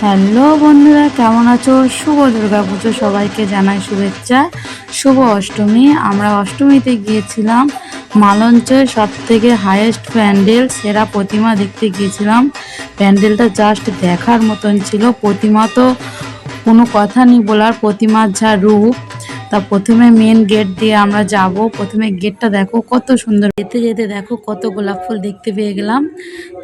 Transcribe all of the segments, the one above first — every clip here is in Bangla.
হ্যালো বন্ধুরা, কেমন আছো? শুভ দুর্গা পুজো সবাইকে জানাই শুভেচ্ছা। শুভ অষ্টমী। আমরা অষ্টমীতে গিয়েছিলাম। মালঞ্চের সব থেকে হায়েস্ট প্যান্ডেল, সেরা প্রতিমা দেখতে গিয়েছিলাম। প্যান্ডেলটা জাস্ট দেখার মতন ছিল। প্রতিমা তো কোনো কথা নেই বলার। প্রতিমার যা রূপ তা প্রথমে মেন গেট দিয়ে আমরা যাব। প্রথমে গেটটা দেখো কত সুন্দর। যেতে যেতে দেখো কত গোলাপ ফুল দেখতে পেয়ে গেলাম।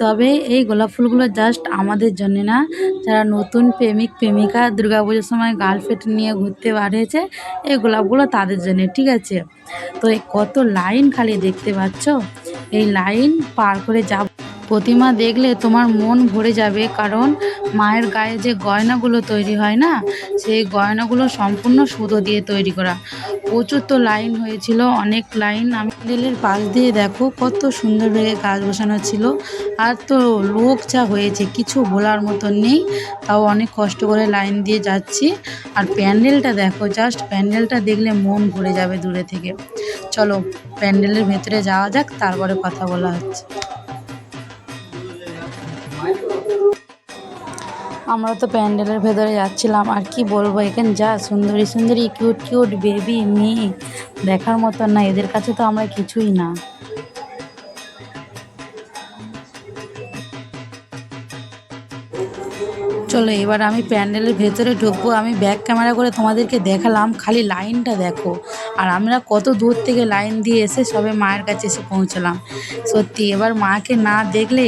তবে এই গোলাপ ফুলগুলো জাস্ট আমাদের জন্য না। যারা নতুন প্রেমিক, প্রেমিকা দুর্গাপুজোর সময় গার্লফ্রেন্ড নিয়ে ঘুরতে বার হয়েছে এই গোলাপগুলো তাদের জন্য, ঠিক আছে? তো এই কত লাইন খালি দেখতে পাচ্ছ? এই লাইন পার করে যাব প্রতিমা দেখলে তোমার মন ভরে যাবে, কারণ মায়ের গায়ে যে গয়নাগুলো তৈরি হয় না, সেই গয়নাগুলো সম্পূর্ণ সুতো দিয়ে তৈরি করা। প্রচুর তো লাইন হয়েছিল, অনেক লাইন আমি রেলের পাশ দিয়ে দেখো, কত সুন্দরভাবে গাছ বসানো ছিল। আর তো লোক যা হয়েছে, কিছু বলার মতন নেই, তাও অনেক কষ্ট করে লাইন দিয়ে যাচ্ছি। আর প্যান্ডেলটা দেখো জাস্ট প্যান্ডেলটা দেখলে মন ভরে যাবে দূরে থেকে। চলো, প্যান্ডেলের ভেতরে যাওয়া যাক, তারপরে কথা বলা হচ্ছে। আমরা তো প্যান্ডেলের ভেতরে যাচ্ছিলাম, আর কি বলব? এখানে যা সুন্দরী সুন্দরী কিউট কিউট বেবি মেয়ে, দেখার মতন না, এদের কাছে তো আমরা কিছুই না। চলো, এবার আমি প্যান্ডেলের ভেতরে ঢুকবো, আমি ব্যাক ক্যামেরা করে তোমাদেরকে দেখালাম, খালি লাইনটা দেখো। আর আমরা কত দূর থেকে লাইন দিয়ে এসে সবে মায়ের কাছে এসে পৌঁছলাম। সত্যি, এবার মাকে না দেখলে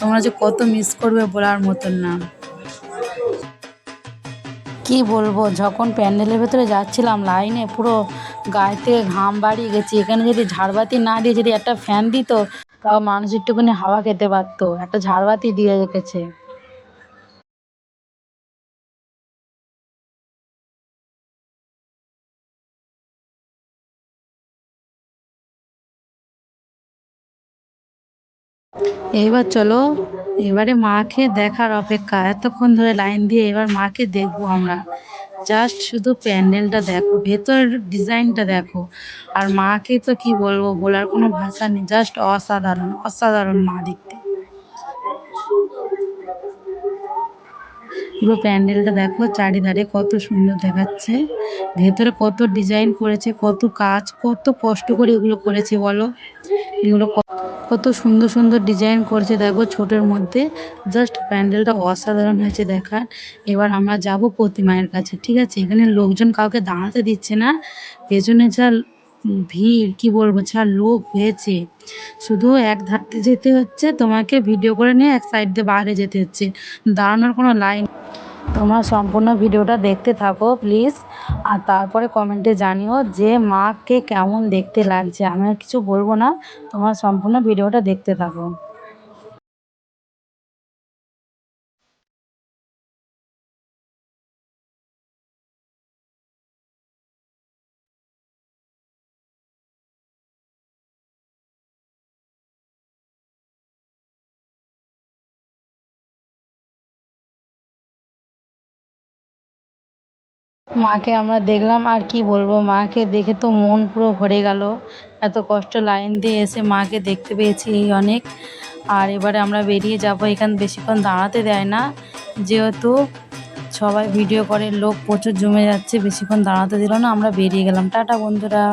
তোমরা যে কত মিস করবে বলার মতন না। কি বলব, যখন প্যান্ডেলের ভেতরে যাচ্ছিলাম লাইনে, পুরো গায়ে থেকে ঘাম বাড়িয়ে গেছি। এখানে যদি ঝাড়বাতি না দিয়ে যদি একটা ফ্যান দিত, তাও মানুষ একটুখানি হাওয়া খেতে পারতো। একটা ঝাড়বাতি দিয়ে রেখেছে। এইবার চলো, এবারে মাকে দেখার অপেক্ষা। এতক্ষণ ধরে লাইন দিয়ে এবার মাকে দেখব আমরা। জাস্ট শুধু প্যান্ডেলটা দেখো, ভেতর ডিজাইনটা দেখো। আর মাকে তো কি বলব, বলার কোনো ভাষা নেই। জাস্ট অসাধারণ অসাধারণ মা দেখতে। পুরো প্যান্ডেলটা দেখো, চারিধারে কত সুন্দর দেখাচ্ছে। ভেতরে কত ডিজাইন করেছে, কত কাজ, কত কষ্ট করে এগুলো করেছে বলো। এগুলো কত সুন্দর সুন্দর ডিজাইন করেছে দেখো ছোটের মধ্যে। জাস্ট প্যান্ডেলটা অসাধারণ হয়েছে দেখার। এবার আমরা যাব প্রতিমায়ের কাছে, ঠিক আছে? এখানে লোকজন কাউকে দাঁড়াতে দিচ্ছে না। পেছনে যা ভিড়, কি বলব, যা লোক হয়েছে। শুধু এক ধারতে যেতে হচ্ছে, তোমাকে ভিডিও করে নিয়ে এক সাইড দিয়ে বাইরে যেতে হচ্ছে। দাঁড়ানোর কোনো লাইন তোমরা সম্পূর্ণ ভিডিওটা দেখতে থাকো প্লিজ আর তারপরে কমেন্টে জানিও যে মাকে কেমন দেখতে লাগছে। আমি আর কিছু বলব না, তোমরা সম্পূর্ণ ভিডিওটা দেখতে থাকো। মাকে আমরা দেখলাম, আর কি বলব? মাকে দেখে তো মন পুরো ভরে গেল। এত কষ্ট লাইন দিয়ে এসে মাকে দেখতে পেয়েছি এই অনেক। আর এবারে আমরা বেরিয়ে যাব, এখান বেশিক্ষণ দাঁড়াতে দেয় না। যেহেতু সবাই ভিডিও করে, লোক প্রচুর জমে যাচ্ছে, বেশিক্ষণ দাঁড়াতে দিল না, আমরা বেরিয়ে গেলাম। টাটা, বন্ধুরা।